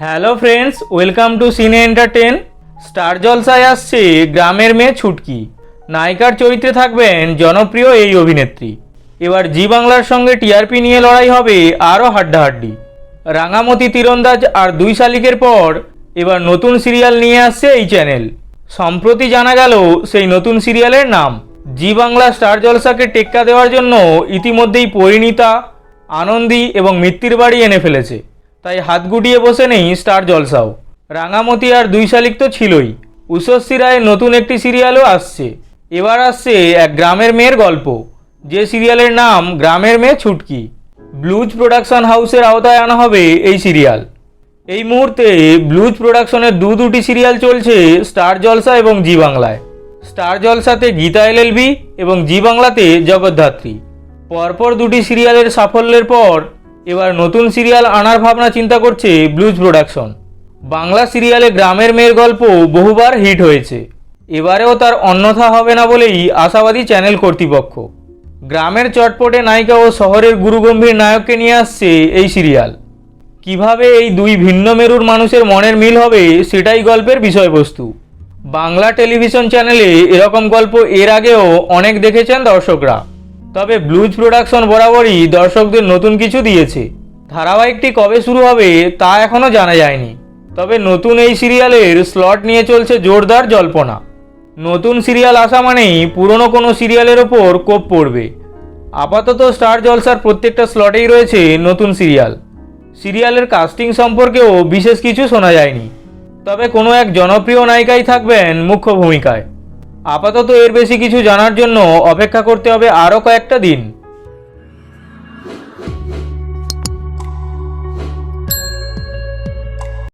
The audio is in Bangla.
Hello friends, welcome to cine entertain star জলসায় আসছে গ্রামের মেয়ে ছুটকি। নায়িকার চরিত্রে থাকবেন জনপ্রিয় এই অভিনেত্রী। এবার জি বাংলার সঙ্গে টিআরপি নিয়ে লড়াই হবে আরও হাড্ডাহাড্ডি। রাঙামতি তীরন্দাজ আর দুই শালিকের পর এবার নতুন সিরিয়াল নিয়ে আসছে এই চ্যানেল। সম্প্রতি জানা গেল সেই নতুন সিরিয়ালের নাম। জি বাংলা স্টার জলসাকে টেক্কা দেওয়ার জন্য ইতিমধ্যেই পরিণীতা, আনন্দী এবং মিত্তির বাড়ি এনে ফেলেছে। তাই হাত গুটিয়ে বসে নেই স্টার জলসাও। রাঙামতি আর দুই শালিক তো ছিলই। উষস্বী রায়ের নতুন একটি সিরিয়ালও আসছে। এবার আসছে এক গ্রামের মেয়ের গল্প। যে সিরিয়ালের নাম গ্রামের মেয়ে ছুটকি। ব্লুজ প্রোডাকশন হাউসের আওতায় আনা হবে এই সিরিয়াল। এই মুহূর্তে ব্লুজ প্রোডাকশনের দু দুটি সিরিয়াল চলছে স্টার জলসা এবং জি বাংলায়। স্টার জলসাতে গীতা এলএলবি এবং জি বাংলাতে জগদ্ধাত্রী। পরপর দুটি সিরিয়ালের সাফল্যের পর এবার নতুন সিরিয়াল আনার ভাবনা চিন্তা করছে ব্লুজ প্রোডাকশন। বাংলা সিরিয়ালে গ্রামের মেয়ের গল্প বহুবার হিট হয়েছে। এবারেও তার অন্যথা হবে না বলেই আশাবাদী চ্যানেল কর্তৃপক্ষ। গ্রামের চটপটে নায়িকা ও শহরের গুরুগম্ভীর নায়ককে নিয়ে আসছে এই সিরিয়াল। কীভাবে এই দুই ভিন্ন মেরুর মানুষের মনের মিল হবে সেটাই গল্পের বিষয়বস্তু। বাংলা টেলিভিশন চ্যানেলে এরকম গল্প এর আগেও অনেক দেখেছেন দর্শকরা। তবে ব্লুজ প্রোডাকশন বরাবরই দর্শকদের নতুন কিছু দিয়েছে। ধারাবাহিকটি কবে শুরু হবে তা এখনও জানা যায়নি। তবে নতুন এই সিরিয়ালের স্লট নিয়ে চলছে জোরদার জল্পনা। নতুন সিরিয়াল আসা মানেই পুরনো কোনো সিরিয়ালের ওপর কোপ পড়বে। আপাতত স্টার জলসার প্রত্যেকটা স্লটেই রয়েছে নতুন সিরিয়াল। সিরিয়ালের কাস্টিং সম্পর্কেও বিশেষ কিছু শোনা যায়নি। তবে কোনো এক জনপ্রিয় নায়িকাই থাকবেন মুখ্য ভূমিকায়। আপাতত এর বেশি কিছু জানার জন্য অপেক্ষা করতে হবে আরও কয়েকটা দিন।